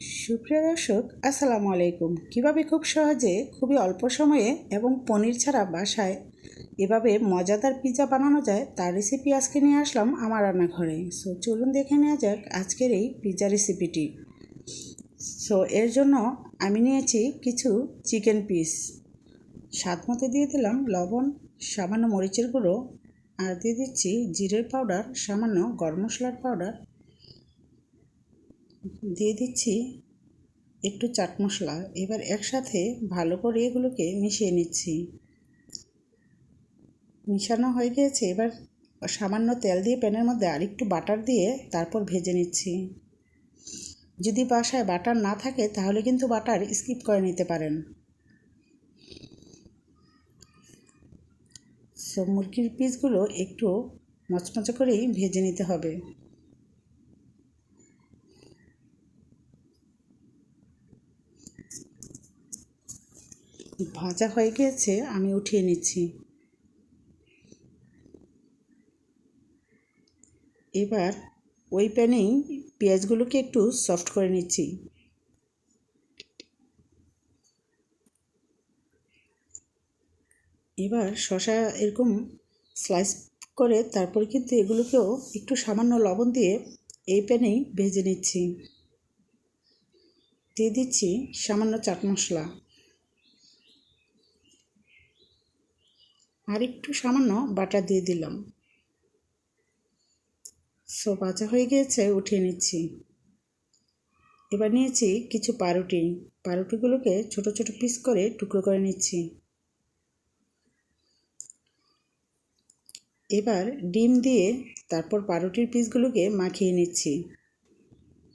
সুপ্রিয় দর্শক, আসসালামু আলাইকুম। কীভাবে খুব সহজে খুবই অল্প সময়ে এবং পনির ছাড়া বাসায় এভাবে মজাদার পিৎজা বানানো যায়, তার রেসিপি আজকে নিয়ে আসলাম আমার রান্নাঘরে। সো চলুন দেখে নেওয়া যাক আজকের এই পিৎজা রেসিপিটি সো এর জন্য আমি নিয়েছি কিছু চিকেন পিস স্বাদ মতো দিয়ে দিলাম লবণ, সামান্য মরিচের গুঁড়ো, আর দিয়ে দিচ্ছি জিরের পাউডার সামান্য গরম মশলার পাউডার দিয়ে দিচ্ছি একটু চাট মশলা। এবার একসাথে ভালো করে এগুলোকে মিশিয়ে নিচ্ছি। মিশানো হয়ে গিয়েছে। এবার সামান্য তেল দিয়ে প্যানের মধ্যে আরেকটু বাটার দিয়ে তারপর ভেজে নিচ্ছি। যদি বাসায় বাটার না থাকে, তাহলে কিন্তু বাটার স্কিপ করে নিতে পারেন। সব মুরগির পিসগুলো একটু মচমচে করেই ভেজে নিতে হবে। ভাজা হয়ে গিয়েছে আমি উঠিয়ে নিচ্ছি। এবার ওই প্যানেই পেঁয়াজগুলোকে একটু সফট করে নিচ্ছি। এবার শশা এরকম স্লাইস করে তারপর কিন্তু এগুলোকেও একটু সামান্য লবণ দিয়ে এই প্যানেই ভেজে নিচ্ছি। দিয়ে দিচ্ছি সামান্য চাট মশলা। আর একটু সামান্য বাটার দিয়ে দিলাম। সো ভাজা হয়ে গিয়েছে উঠিয়ে নিচ্ছি। এবার নিয়েছি কিছু পাউরুটি পাউরুটিগুলোকে ছোট ছোট পিস করে টুকরো করে নিচ্ছি। এবার ডিম দিয়ে তারপর পাউরুটির পিসগুলোকে মাখিয়ে নিচ্ছি।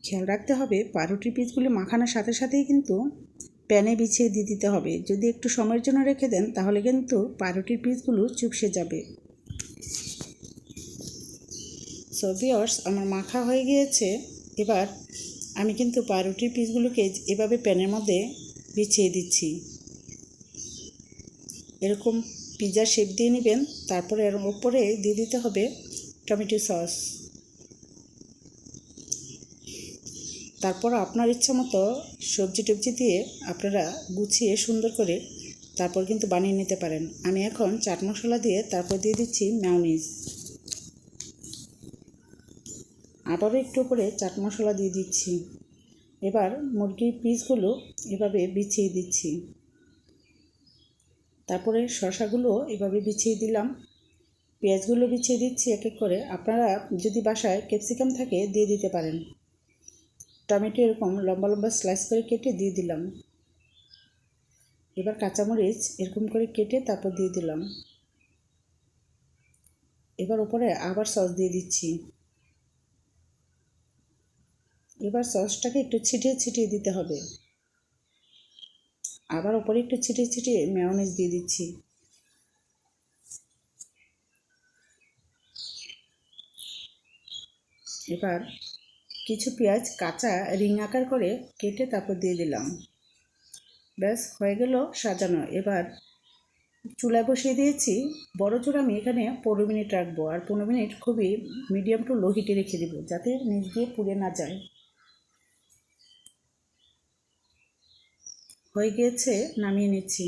খেয়াল রাখতে হবে পাউরুটির পিসগুলি মাখানোর সাথে সাথেই কিন্তু প্যানে বিছিয়ে দিয়ে দিতে হবে। যদি একটু সময়ের জন্য রেখে দেন, তাহলে কিন্তু পাউরুটির পিসগুলো চুপসে যাবে। সো বিয়ার্স আমার মাখা হয়ে গিয়েছে। এবার আমি কিন্তু পাউরুটির পিসগুলোকে এভাবে প্যানের মধ্যে বিছিয়ে দিচ্ছি। এরকম পিৎজা শেপ দিয়ে নেবেন, তারপরে এর ওপরে দিয়ে দিতে হবে টমেটো সস তারপর আপনার ইচ্ছা মতো সবজি টবজি দিয়ে আপনারা গুছিয়ে সুন্দর করে তারপর কিন্তু বানিয়ে নিতে পারেন। আমি এখন চাট মশলা দিয়ে তারপর দিয়ে দিচ্ছি ম্যাওনিজ আবারও একটু করে চাট মশলা দিয়ে দিচ্ছি। এবার মুরগির পিসগুলো এভাবে বিছিয়ে দিচ্ছি। তারপরে শশাগুলো এভাবে বিছিয়ে দিলাম। পেঁয়াজগুলো বিছিয়ে দিচ্ছি এক এক করে। আপনারা যদি বাসায় ক্যাপসিকাম থাকে দিয়ে দিতে পারেন। টমেটো এরকম লম্বা লম্বা স্লাইস করে কেটে দিয়ে দিলাম। এবার কাঁচামরিচ এরকম করে কেটে তারপর দিয়ে দিলাম। এবার ওপরে আবার সস দিয়ে দিচ্ছি। এবার সসটাকে একটু ছিটিয়ে ছিটিয়ে দিতে হবে। আবার ওপরে একটু ছিটিয়ে ছিটিয়ে মেয়নিজ দিয়ে দিচ্ছি। এবার কিছু পেঁয়াজ কাঁচা রিং আকার করে কেটে তারপর দিয়ে দিলাম। ব্যাস, হয়ে গেল সাজানো। এবার চুলায় বসিয়ে দিয়েছি। বড় চুলা আমি এখানে পনেরো মিনিট রাখব আর পনেরো মিনিট খুবই মিডিয়াম টু লো হিটে রেখে দেবো যাতে নিচ দিয়ে পুড়ে না যায়। হয়ে গিয়েছে, নামিয়ে নিচ্ছি।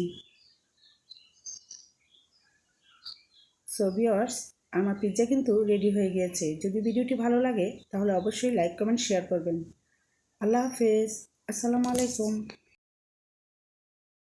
সো ভিওয়ার্স আমার পিৎজা কিন্তু রেডি হয়ে গিয়েছে। যদি ভিডিওটি ভালো লাগে, তাহলে অবশ্যই লাইক কমেন্ট শেয়ার করবেন। আল্লাহ হাফেজ। আসসালামু আলাইকুম।